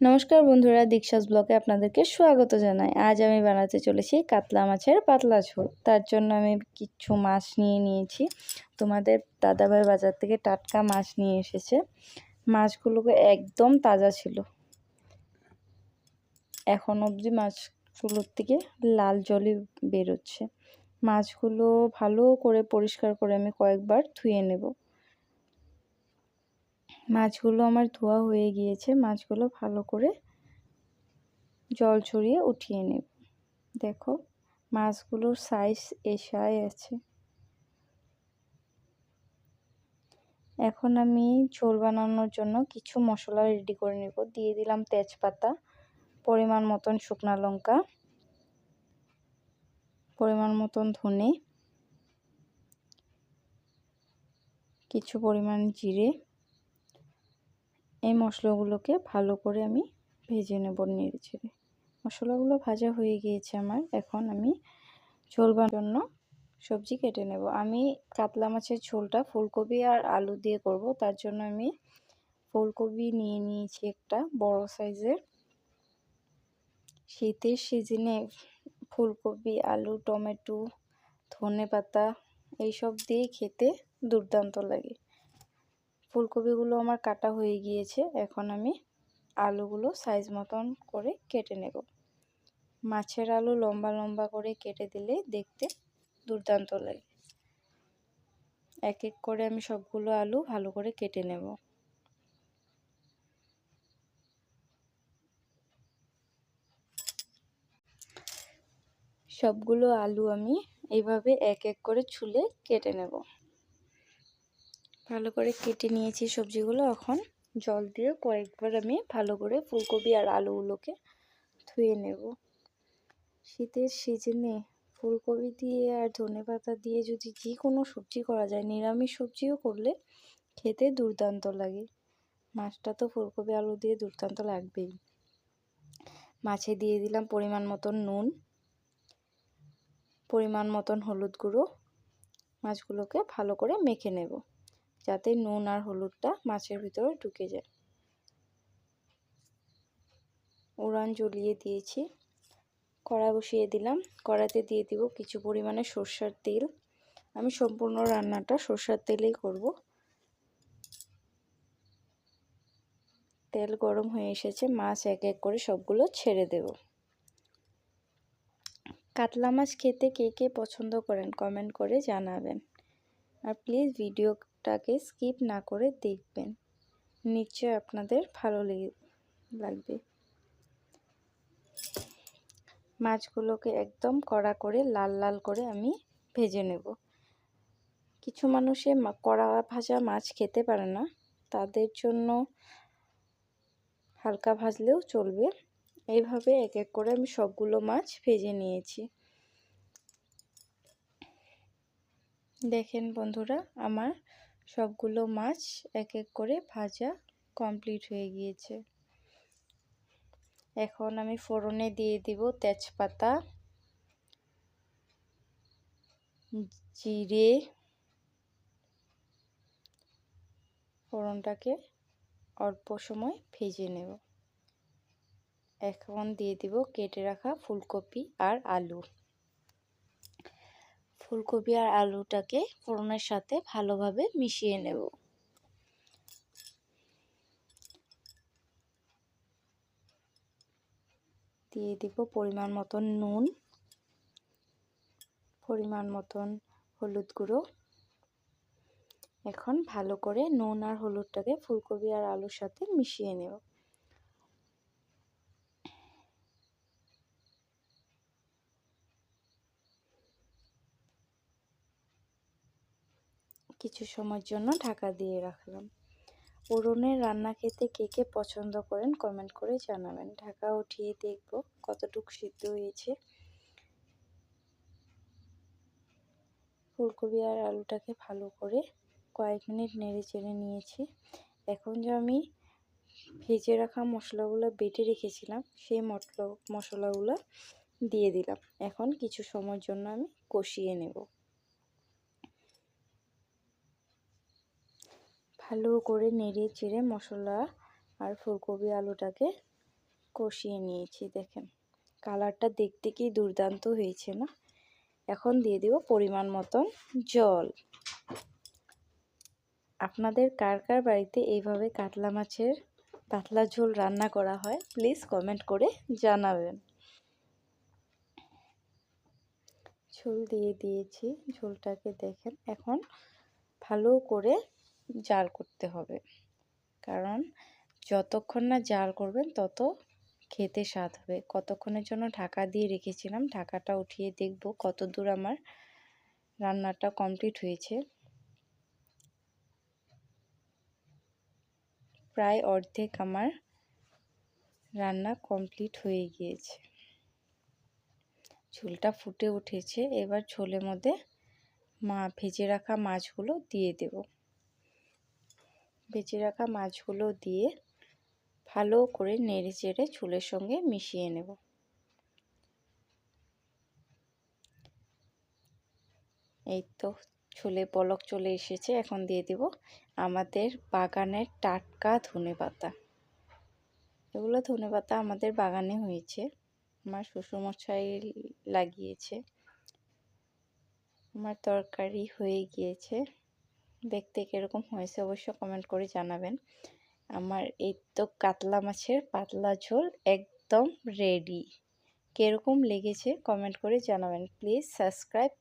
নমস্কার বন্ধুরা, দীক্ষাস ব্লকে আপনাদেরকে স্বাগত জানাই। আজ আমি বানাতে চলেছি কাতলা মাছের পাতলা ঝোল। তার জন্য আমি কিছু মাছ নিয়ে নিয়েছি। তোমাদের দাদাভাই বাজার থেকে টাটকা মাছ নিয়ে এসেছে। মাছগুলোকে একদম তাজা ছিল। এখন অবধি মাছগুলোর থেকে লাল জলই বেরোচ্ছে। মাছগুলো ভালো করে পরিষ্কার করে আমি কয়েকবার ধুয়ে নেব। মাছগুলো আমার ধোয়া হয়ে গিয়েছে, মাছগুলো ভালো করে জল ছড়িয়ে উঠিয়ে নেব। দেখো, মাছগুলোর সাইজ এসাই আছে। এখন আমি ঝোল বানানোর জন্য কিছু মশলা রেডি করে নেব। দিয়ে দিলাম তেজপাতা, পরিমাণ মতন শুকনো লঙ্কা, পরিমাণ মতন ধনে, কিছু পরিমাণ জিরে এই মশলাগুলোকে ভালো করে আমি ভেজে নেব নেড়ে ছেড়ে মশলাগুলো ভাজা হয়ে গিয়েছে আমার। এখন আমি ঝোল জন্য সবজি কেটে নেব। আমি কাতলা মাছের ঝোলটা ফুলকপি আর আলু দিয়ে করব। তার জন্য আমি ফুলকপি নিয়ে নিয়েছি একটা বড় সাইজের। শীতের সিজনে ফুলকপি, আলু, টমেটো ধনে পাতা এইসব দিয়ে খেতে দুর্দান্ত লাগে। ফুলকপিগুলো আমার কাটা হয়ে গিয়েছে, এখন আমি আলুগুলো সাইজ মতন করে কেটে নেব। মাছের আলু লম্বা লম্বা করে কেটে দিলে দেখতে দুর্দান্ত লাগে। এক এক করে আমি সবগুলো আলু ভালো করে কেটে নেব। সবগুলো আলু আমি এইভাবে এক এক করে ছুলে কেটে নেব। ভালো করে কেটে নিয়েছি সবজিগুলো। এখন জল দিয়ে কয়েকবার আমি ভালো করে ফুলকপি আর আলুগুলোকে ধুয়ে নেব। শীতের সিজনে ফুলকপি দিয়ে আর ধনে পাতা দিয়ে যদি যে কোনো সবজি করা যায়, নিরামিষ সবজিও করলে খেতে দুর্দান্ত লাগে। মাছটা তো ফুলকপি, আলু দিয়ে দুর্দান্ত লাগবেই। মাছে দিয়ে দিলাম পরিমাণ মতন নুন, পরিমাণ মতন হলুদ গুঁড়ো। মাছগুলোকে ভালো করে মেখে নেব। যাতে নুন আর হলুদটা মাছের ভিতরে ঢুকে যায়। উড়ান জ্বলিয়ে দিয়েছি। কড়া বসিয়ে দিলাম। কড়াতে দিয়ে দিব কিছু পরিমাণে সর্ষার তেল। আমি সম্পূর্ণ রান্নাটা সর্ষার তেলেই করব। তেল গরম হয়ে এসেছে। মাছ এক এক করে সবগুলো ছেড়ে দেব। কাতলা মাছ খেতে কে কে পছন্দ করেন কমেন্ট করে জানাবেন। আর প্লিজ ভিডিওটাকে স্কিপ না করে দেখবেন। নিশ্চয় আপনাদের ভালো লাগবে। মাছগুলোকে একদম কড়া করে, লাল লাল করে আমি ভেজে নেব। কিছু মানুষে কড়া ভাজা মাছ খেতে পারে না। তাদের জন্য হালকা ভাজলেও চলবে। এইভাবে এক এক করে আমি সবগুলো মাছ ভেজে নিয়েছি। দেখেন বন্ধুরা, আমার সবগুলো মাছ এক এক করে ভাজা কমপ্লিট হয়ে গিয়েছে। এখন আমি ফোড়নে দিয়ে দিব তেজপাতা, জিরে, ফোড়নটাকে অল্প সময় ভেজে নেব। এখন দিয়ে দিব কেটে রাখা ফুলকপি আর আলু। ফুলকপি আর আলুটাকে ফোড়নের সাথে ভালোভাবে মিশিয়ে নেব। দিয়ে দিব পরিমাণ মতন নুন, পরিমাণ মতন হলুদ গুঁড়ো। এখন ভালো করে নুন আর হলুদটাকে ফুলকপি আর আলুর সাথে মিশিয়ে নেব। কিছু সময়ের জন্য ঢাকা দিয়ে রাখলাম। উড়নের রান্না খেতে কে কে পছন্দ করেন কমেন্ট করে জানাবেন। ঢাকা উঠিয়ে দেখব কতটুকু সিদ্ধ হয়েছে। ফুলকপি আর আলুটাকে ভালো করে কয়েক মিনিট নেড়ে চেড়ে নিয়েছি। এখন যে আমি ভেজে রাখা মশলাগুলো বেটে রেখেছিলাম, সেই মশলা মশলাগুলো দিয়ে দিলাম। এখন কিছু সময়ের জন্য আমি কষিয়ে নেব। ভালো করে নেড়ে চেড়ে মশলা আর ফুলকপি আলুটাকে কষিয়ে নিয়েছি, দেখেন। কালারটা দেখতে কি দুর্দান্ত হয়েছে না? এখন দিয়ে দেব পরিমাণ মতন জল। আপনাদের কার কার বাড়িতে এইভাবে কাতলা মাছের পাতলা ঝোল রান্না করা হয়, প্লিজ কমেন্ট করে জানাবেন। ঝোল দিয়ে দিয়েছি, ঝোলটাকে দেখেন, এখন ভালো করে জাল করতে হবে। কারণ যতক্ষণ না জাল করবেন, তত খেতে স্বাদ হবে। কতক্ষণের জন্য ঢাকা দিয়ে রেখেছিলাম, ঢাকাটা উঠিয়ে দেখব কত দূর আমার রান্নাটা কমপ্লিট হয়েছে। প্রায় অর্ধেক আমার রান্না কমপ্লিট হয়ে গিয়েছে। ঝোলটা ফুটে উঠেছে। এবার ঝোলের মধ্যে মা, ভেজে রাখা মাছগুলো দিয়ে দেব। ভেজে রাখা মাছগুলো দিয়ে ভালো করে নেড়ে চেড়ে ঝোলের সঙ্গে মিশিয়ে নেব। এই তো ছোলে পলক চলে এসেছে, এখন দিয়ে দেব আমাদের বাগানের টাটকা ধনে পাতা। এগুলো ধনে পাতা আমাদের বাগানে হয়েছে, আমার শ্বশুরমশাই লাগিয়েছে, আমার তরকারি হয়ে গিয়েছে। দেখতে কীরকম হয়েছে অবশ্যই কমেন্ট করে জানাবেন। আমার এই তো কাতলা মাছের পাতলা ঝোল একদম রেডি কীরকম লেগেছে কমেন্ট করে জানাবেন। Please subscribe